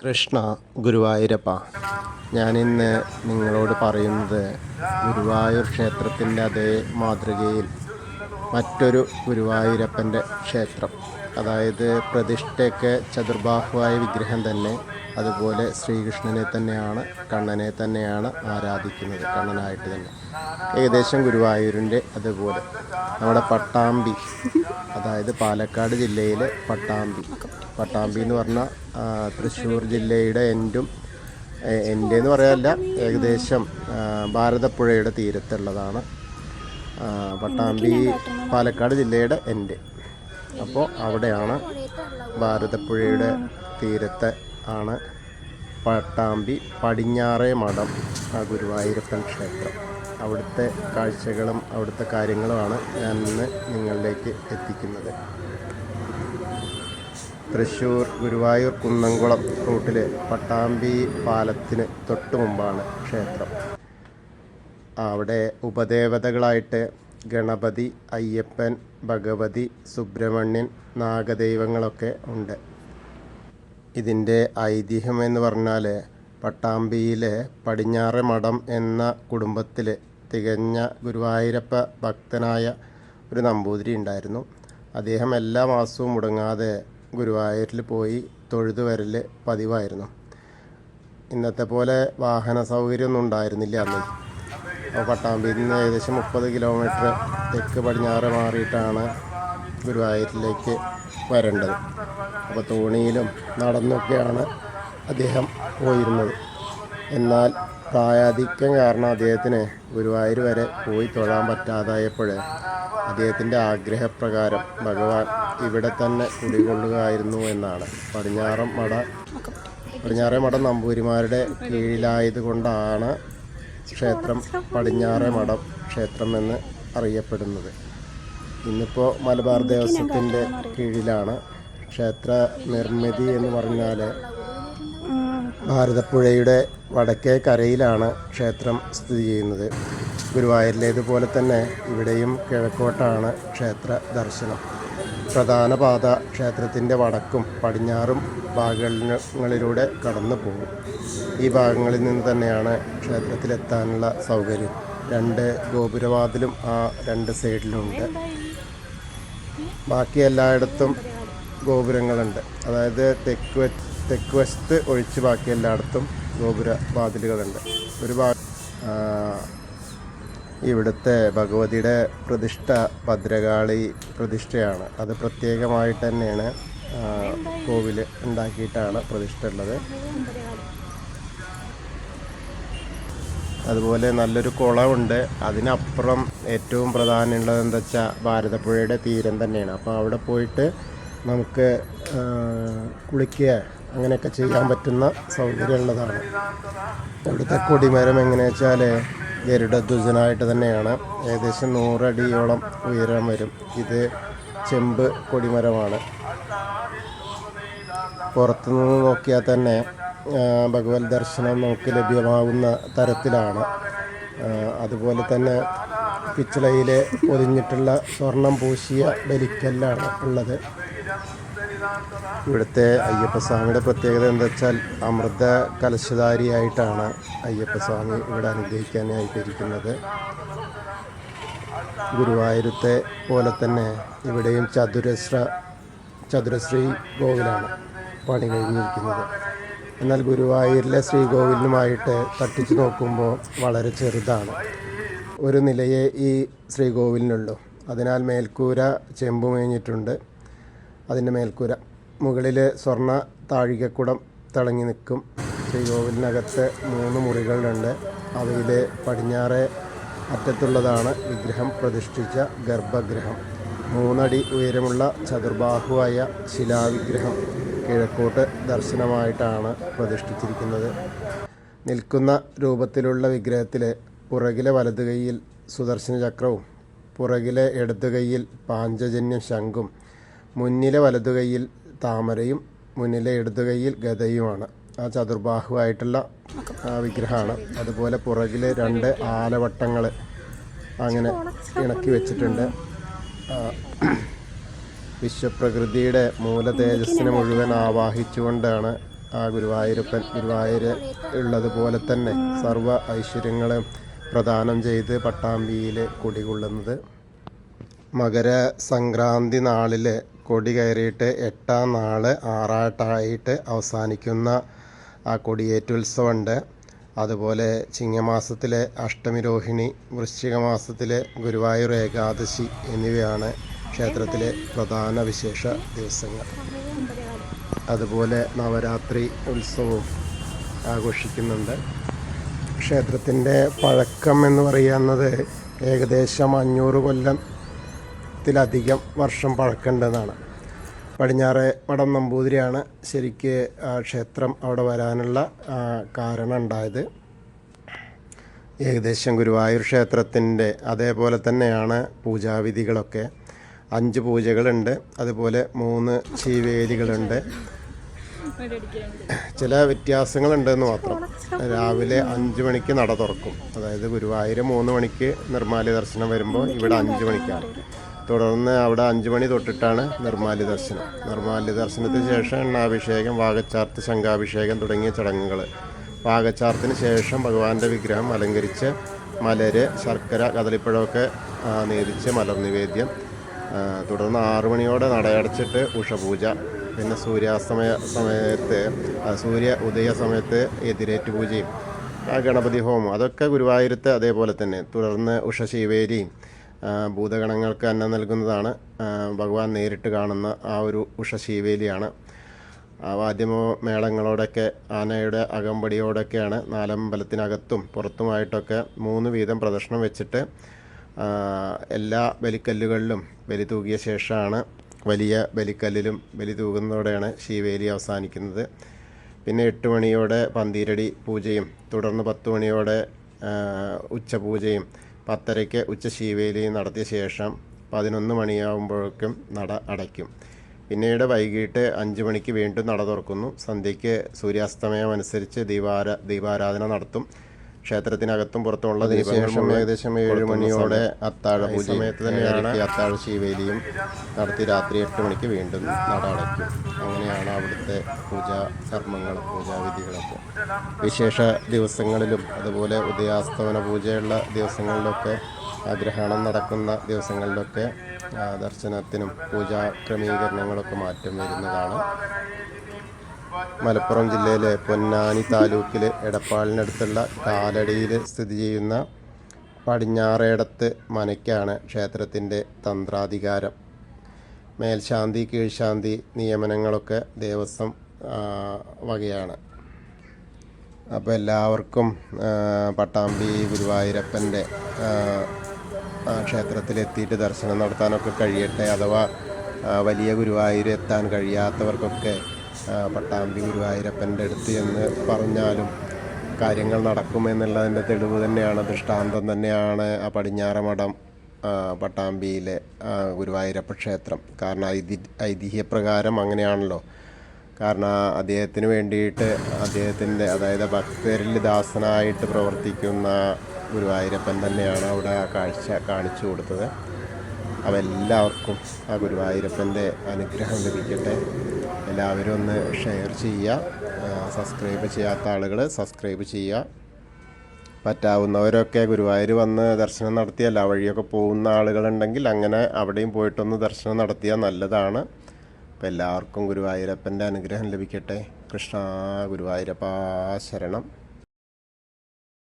കൃഷ്ണ ഗുരുവായൂരപ്പ. ഞാനിന്ന് നിങ്ങളോട് പറയുന്നത് ഗുരുവായൂർ ക്ഷേത്രത്തിന്റെ അതേ മാതൃകയിൽ മറ്റൊരു ഗുരുവായൂരപ്പന്റെ ക്ഷേത്രം. അതായത് പ്രതിഷ്ഠയൊക്കെ ചതുർബാഹുവായ വിഗ്രഹം തന്നെ അതുപോലെ ശ്രീകൃഷ്ണനെ തന്നെയാണ് കണ്ണനെ തന്നെയാണ് ആരാധിക്കുന്നത് കണ്ണനായിട്ട് തന്നെ. ഏകദേശം ഗുരുവായൂരിന്റെ അതുപോലെ. നമ്മുടെ പട്ടാമ്പി അതായത് പാലക്കാട് ജില്ലയിലെ പട്ടാമ്പി. പട്ടാമ്പി എന്ന് പറഞ്ഞാൽ തൃശ്ശൂർ ജില്ലയുടെ എൻഡും എന്റെ എന്ന് പറയാനല്ല ഏകദേശം ഭാരതപ്പുഴയുടെ തീരത്തുള്ളതാണ്. പട്ടാമ്പി പാലക്കാട് ജില്ലയുടെ എൻഡ്. അപ്പോൾ അവിടെയാണ് ഭാരതപ്പുഴയുടെ തീരത്തെ ആണ് പട്ടാമ്പി പടിഞ്ഞാറേ മഠം ആ ഗുരുവായൂരപ്പൻ ക്ഷേത്രം. അവിടുത്തെ കാഴ്ചകളും അവിടുത്തെ കാര്യങ്ങളുമാണ് ഞാൻ ഇന്ന് നിങ്ങളിലേക്ക് എത്തിക്കുന്നത്. തൃശ്ശൂർ ഗുരുവായൂർ കുന്നംകുളം റൂട്ടിലെ പട്ടാമ്പി പാലത്തിന് തൊട്ടു മുമ്പാണ് ക്ഷേത്രം. അവിടെ ഉപദേവതകളായിട്ട് ഗണപതി അയ്യപ്പൻ ഭഗവതി സുബ്രഹ്മണ്യൻ നാഗദൈവങ്ങളൊക്കെ ഉണ്ട്. ഇതിന്റെ ഐതിഹ്യം എന്ന് പറഞ്ഞാൽ പട്ടാമ്പിയിലെ പടിഞ്ഞാറ് മഠം എന്ന കുടുംബത്തിൽ തികഞ്ഞ ഗുരുവായൂരപ്പ ഭക്തനായ ഒരു നമ്പൂതിരി ഉണ്ടായിരുന്നു. അദ്ദേഹം എല്ലാ മാസവും മുടങ്ങാതെ ഗുരുവായൂരിൽ പോയി തൊഴുതു വരൽ പതിവായിരുന്നു. ഇന്നത്തെ പോലെ വാഹന സൗകര്യമൊന്നും ഉണ്ടായിരുന്നില്ല അന്ന്. അപ്പോൾ പട്ടാമ്പിയിൽ നിന്ന് ഏകദേശം മുപ്പത് കിലോമീറ്റർ തെക്ക് പടിഞ്ഞാറ് മാറിയിട്ടാണ് ഗുരുവായൂരിലേക്ക് വരേണ്ടത്. അപ്പോൾ തോണിയിലും നടന്നൊക്കെയാണ് അദ്ദേഹം പോയിരുന്നത്. എന്നാൽ പ്രായാധിക്യം കാരണം അദ്ദേഹത്തിന് ഗുരുവായൂർ വരെ പോയി തൊഴാൻ പറ്റാതായപ്പോൾ അദ്ദേഹത്തിന്റെ ആഗ്രഹപ്രകാരം ഭഗവാൻ ഇവിടെ തന്നെ കുടികൊള്ളുകയായിരുന്നു എന്നാണ്. പടിഞ്ഞാറം മട പടിഞ്ഞാറേ മഠം നമ്പൂരിമാരുടെ കീഴിലായതുകൊണ്ടാണ് ക്ഷേത്രം പടിഞ്ഞാറേ മഠം ക്ഷേത്രം എന്ന് അറിയപ്പെടുന്നത്. ഇന്നിപ്പോൾ മലബാർ ദേവസ്വത്തിന്റെ കീഴിലാണ് ക്ഷേത്ര നിർമ്മിതി എന്ന് പറഞ്ഞാൽ ഭാരതപ്പുഴയുടെ വടക്കേ കരയിലാണ് ക്ഷേത്രം സ്ഥിതി ചെയ്യുന്നത്. ഗുരുവായൂരിലേതുപോലെ തന്നെ ഇവിടെയും കിഴക്കോട്ടാണ് ക്ഷേത്ര ദർശനം. പ്രധാന പാത ക്ഷേത്രത്തിന്റെ വടക്കും പടിഞ്ഞാറും ഭാഗങ്ങളിലൂടെ കടന്നു പോകും. ഈ ഭാഗങ്ങളിൽ നിന്ന് തന്നെയാണ് ക്ഷേത്രത്തിലെത്താനുള്ള സൗകര്യം. രണ്ട് ഗോപുരവാതിലും ആ രണ്ട് സൈഡിലുണ്ട്. ബാക്കി എല്ലായിടത്തും ഗോപുരങ്ങളുണ്ട്. അതായത് തെക്ക് തെക്ക് വശത്ത് ഒഴിച്ച് ബാക്കി എല്ലായിടത്തും ഗോപുര വാതിലുകളുണ്ട്. ഒരു ഭാ ആ, ഇവിടുത്തെ ഭഗവതിയുടെ പ്രതിഷ്ഠ ഭദ്രകാളി പ്രതിഷ്ഠയാണ്. അത് പ്രത്യേകമായിട്ട് തന്നെയാണ് കോവിൽ ഉണ്ടാക്കിയിട്ടാണ് പ്രതിഷ്ഠ ഉള്ളത്. അതുപോലെ നല്ലൊരു കുളമുണ്ട്. അതിനപ്പുറം ഏറ്റവും പ്രധാനമുള്ളത് എന്താ വെച്ചാൽ ഭാരതപ്പുഴയുടെ തീരം തന്നെയാണ്. അപ്പോൾ അവിടെ പോയിട്ട് നമുക്ക് കുളിക്കുക അങ്ങനെയൊക്കെ ചെയ്യാൻ പറ്റുന്ന സൗകര്യമുള്ളതാണ്. ഇവിടുത്തെ കൊടിമരം എങ്ങനെയാ വെച്ചാൽ ഗരുഡധ്വജനായിട്ട് തന്നെയാണ്. ഏകദേശം നൂറടിയോളം ഉയരം വരും. ഇത് ചെമ്പ് കൊടിമരമാണ്. പുറത്തുനിന്ന് നോക്കിയാൽ തന്നെ ഭഗവത് ദർശനം നമുക്ക് ലഭ്യമാകുന്ന തരത്തിലാണ്. അതുപോലെ തന്നെ പിച്ചളയിൽ പൊതിഞ്ഞിട്ടുള്ള സ്വർണം പൂശിയ ബലിക്കല്ലാണ് ഉള്ളത്. ഇവിടുത്തെ അയ്യപ്പസ്വാമിയുടെ പ്രത്യേകത എന്താ വെച്ചാൽ അമൃത കലശധാരിയായിട്ടാണ് അയ്യപ്പസ്വാമി ഇവിടെ അനുഗ്രഹിക്കാനായിട്ടിരിക്കുന്നത്. ഗുരുവായൂരത്തെ പോലെ തന്നെ ഇവിടെയും ചതുരശ്ര ചതുരശ്രീ ഗോവിലാണ് പണി കഴിഞ്ഞിരിക്കുന്നത്. എന്നാൽ ഗുരുവായൂരിലെ ശ്രീകോവിലിനുമായിട്ട് തട്ടിച്ചു നോക്കുമ്പോൾ വളരെ ചെറുതാണ്. ഒരു നിലയെ ഈ ശ്രീകോവിലിനുള്ളൂ. അതിനാൽ മേൽക്കൂര ചെമ്പ് മേഞ്ഞിട്ടുണ്ട്. അതിന്റെ മേൽക്കൂര മുകളിൽ സ്വർണ താഴികക്കുടം തിളങ്ങി നിൽക്കും. ശ്രീകോവിലിനകത്ത് മൂന്ന് മുറികളുണ്ട്. അവയിൽ പടിഞ്ഞാറേ അറ്റത്തുള്ളതാണ് വിഗ്രഹം പ്രതിഷ്ഠിച്ച ഗർഭഗൃഹം. മൂന്നടി ഉയരമുള്ള ചതുർബാഹുവായ ശിലാവിഗ്രഹം കിഴക്കോട്ട് ദർശനമായിട്ടാണ് പ്രതിഷ്ഠിച്ചിരിക്കുന്നത്. നിൽക്കുന്ന രൂപത്തിലുള്ള വിഗ്രഹത്തിൽ പുറകിലെ വലതു കൈയിൽ സുദർശന ചക്രവും പുറകിലെ ഇടതു കൈയിൽ പാഞ്ചജന്യ ശംഖും മുന്നിലെ വലതു കൈയിൽ താമരയും മുന്നിലെ ഇടതു കൈയിൽ ഗതയുമാണ് ആ ചതുർബാഹുവായിട്ടുള്ള വിഗ്രഹമാണ്. അതുപോലെ പുറകിലെ രണ്ട് ആലവട്ടങ്ങൾ അങ്ങനെ ഇണക്കി വെച്ചിട്ടുണ്ട്. വിശ്വപ്രകൃതിയുടെ മൂല തേജസ്സിനെ മുഴുവൻ ആവാഹിച്ചുകൊണ്ടാണ് ആ ഗുരുവായൂരപ്പൻ ഗുരുവായൂർ ഉള്ളതുപോലെ തന്നെ സർവ ഐശ്വര്യങ്ങളും പ്രദാനം ചെയ്ത് പട്ടാമ്പിയിൽ കുടികൊള്ളുന്നത് മകര സംക്രാന്തി നാളിൽ കൊടി കയറിയിട്ട് എട്ടാം നാൾ ആറാട്ടായിട്ട് അവസാനിക്കുന്ന ആ കൊടിയേറ്റുത്സവമുണ്ട്. അതുപോലെ ചിങ്ങമാസത്തിലെ അഷ്ടമി രോഹിണി വൃശ്ചിക മാസത്തിലെ ഗുരുവായൂർ ഏകാദശി എന്നിവയാണ് ക്ഷേത്രത്തിലെ പ്രധാന വിശേഷ ദിവസങ്ങൾ. അതുപോലെ നവരാത്രി ഉത്സവവും ആഘോഷിക്കുന്നുണ്ട്. ക്ഷേത്രത്തിന്റെ പഴക്കം എന്ന് പറയുന്നത് ഏകദേശം അഞ്ഞൂറ് കൊല്ലത്തിലധികം വർഷം പഴക്കമുണ്ടെന്നാണ്. പടിഞ്ഞാറെ വടം നമ്പൂതിരിയാണ് ശരിക്ക് ക്ഷേത്രം അവിടെ വരാനുള്ള കാരണം ഉണ്ടായത് ഏകദേശം ഗുരുവായൂർ ക്ഷേത്രത്തിന്റെ അതേപോലെ തന്നെയാണ് പൂജാവിധികളൊക്കെ. അഞ്ച് പൂജകളുണ്ട് അതുപോലെ മൂന്ന് ശീവേലികളുണ്ട് ചില വ്യത്യാസങ്ങളുണ്ടെന്ന് മാത്രം. രാവിലെ അഞ്ച് മണിക്ക് നട തുറക്കും. അതായത് ഗുരുവായൂർ മൂന്ന് മണിക്ക് നിർമ്മാല്യ ദർശനം വരുമ്പോൾ ഇവിടെ അഞ്ച് മണിക്കാണ്. തുടർന്ന് അവിടെ അഞ്ച് മണി തൊട്ടിട്ടാണ് നിർമ്മാല്യ ദർശനം. നിർമ്മാല്യ ദർശനത്തിന് ശേഷം എണ്ണാഭിഷേകം വാഗച്ചാർത്ത് ശംഖാഭിഷേകം തുടങ്ങിയ ചടങ്ങുകൾ വാഗച്ചാർത്തിന് ശേഷം ഭഗവാന്റെ വിഗ്രഹം അലങ്കരിച്ച് മലര് ശർക്കര കദളിപ്പഴമൊക്കെ നേതിച്ച് മലർ നിവേദ്യം തുടർന്ന് ആറു മണിയോടെ നടയടച്ചിട്ട് ഉഷപൂജ. പിന്നെ സൂര്യാസ്തമയ സമയത്ത് സൂര്യ ഉദയ സമയത്ത് എതിരേറ്റ് പൂജയും. ഗണപതി ഹോമം അതൊക്കെ ഗുരുവായൂരത്തെ അതേപോലെ തന്നെ. തുടർന്ന് ഉഷശീവേലിയും ഭൂതഗണങ്ങൾക്ക് അന്നം നൽകുന്നതാണ്. ഭഗവാൻ നേരിട്ട് കാണുന്ന ആ ഒരു ഉഷശീവേലിയാണ്. വാദ്യമോ മേളങ്ങളോടൊക്കെ ആനയുടെ അകമ്പടിയോടൊക്കെയാണ് നാലമ്പലത്തിനകത്തും പുറത്തുമായിട്ടൊക്കെ മൂന്ന് വീതം പ്രദർശനം വെച്ചിട്ട് എല്ലാ ബലിക്കല്ലുകളിലും ബലി തൂകിയ ശേഷമാണ് വലിയ ബലിക്കല്ലിലും ബലി തൂകുന്നതോടെയാണ് ശിവേലി അവസാനിക്കുന്നത്. പിന്നെ എട്ട് മണിയോടെ പന്തീരടി പൂജയും തുടർന്ന് പത്ത് മണിയോടെ ഉച്ച ഉച്ചപൂജയും പത്തരയ്ക്ക് ഉച്ച ശിവേലിയും നടത്തിയ ശേഷം പതിനൊന്ന് മണിയാകുമ്പോഴേക്കും നട അടയ്ക്കും. പിന്നീട് വൈകിട്ട് അഞ്ച് മണിക്ക് വീണ്ടും നട തുറക്കുന്നു. സന്ധ്യയ്ക്ക് സൂര്യാസ്തമയം അനുസരിച്ച് ദീപാര ദീപാരാധന നടത്തും. ക്ഷേത്രത്തിനകത്തും പുറത്തുമുള്ള ദീപങ്ങൾ ഏകദേശം ഏഴ് മണിയോടെ അത്താഴ പൂജ സമയത്ത് തന്നെയാണ് അത്താഴ ശിവേലിയും നടത്തി രാത്രി എട്ട് മണിക്ക് വീണ്ടും നട അടയ്ക്കും അങ്ങനെയാണ് അവിടുത്തെ പൂജാ കർമ്മങ്ങളും പൂജാവിധികളൊക്കെ വിശേഷ ദിവസങ്ങളിലും അതുപോലെ ഉദയാസ്തമന പൂജയുള്ള ദിവസങ്ങളിലൊക്കെ ഗ്രഹണം നടക്കുന്ന ദിവസങ്ങളിലൊക്കെ ദർശനത്തിനും പൂജാ ക്രമീകരണങ്ങളൊക്കെ മാറ്റം വരുന്നതാണ്. മലപ്പുറം ജില്ലയിലെ പൊന്നാനി താലൂക്കിലെ എടപ്പാളിനടുത്തുള്ള കാലടിയിൽ സ്ഥിതി ചെയ്യുന്ന പടിഞ്ഞാറേടത്ത് മനയ്ക്കാണ് ക്ഷേത്രത്തിന്റെ തന്ത്രാധികാരം. മേൽശാന്തി കീഴ്ശാന്തി നിയമനങ്ങളൊക്കെ ദേവസ്വം വകയാണ്. അപ്പോൾ എല്ലാവർക്കും പട്ടാമ്പി ഗുരുവായൂരപ്പന്റെ ക്ഷേത്രത്തിലെത്തിയിട്ട് ദർശനം നടത്താനൊക്കെ കഴിയട്ടെ അഥവാ വലിയ ഗുരുവായൂർ എത്താൻ കഴിയാത്തവർക്കൊക്കെ പട്ടാമ്പി ഗുരുവായൂരപ്പന്റെ അടുത്ത് എന്ന് പറഞ്ഞാലും കാര്യങ്ങൾ നടക്കുമെന്നുള്ളതിന്റെ തെളിവ് തന്നെയാണ് ദൃഷ്ടാന്തം തന്നെയാണ് ആ പടിഞ്ഞാറ മഠം ആ, പട്ടാമ്പിയിലെ ഗുരുവായൂരപ്പ ക്ഷേത്രം. കാരണം ഐതി ഐതിഹ്യപ്രകാരം അങ്ങനെയാണല്ലോ. കാരണം അദ്ദേഹത്തിന് വേണ്ടിയിട്ട് അദ്ദേഹത്തിന്റെ അതായത് ഭക്തരിൽ ദാസനായിട്ട് പ്രവർത്തിക്കുന്ന ഗുരുവായൂരപ്പൻ തന്നെയാണ് അവിടെ ആ കാഴ്ച കാണിച്ചു കൊടുത്തത്. അവ എല്ലാവർക്കും ആ ഗുരുവായൂരപ്പന്റെ അനുഗ്രഹം ലഭിക്കട്ടെ. എല്ലാവരും ഒന്ന് ഷെയർ ചെയ്യുക. സബ്സ്ക്രൈബ് ചെയ്യാത്ത ആളുകൾ സബ്സ്ക്രൈബ് ചെയ്യുക. പറ്റാവുന്നവരൊക്കെ ഗുരുവായൂർ വന്ന് ദർശനം നടത്തിയല്ല വഴിയൊക്കെ പോകുന്ന ആളുകളുണ്ടെങ്കിൽ അങ്ങനെ അവിടെയും പോയിട്ടൊന്ന് ദർശനം നടത്തിയാൽ നല്ലതാണ്. അപ്പോൾ എല്ലാവർക്കും ഗുരുവായൂരപ്പന്റെ അനുഗ്രഹം ലഭിക്കട്ടെ. കൃഷ്ണ ഗുരുവായൂരപ്പ ശരണം.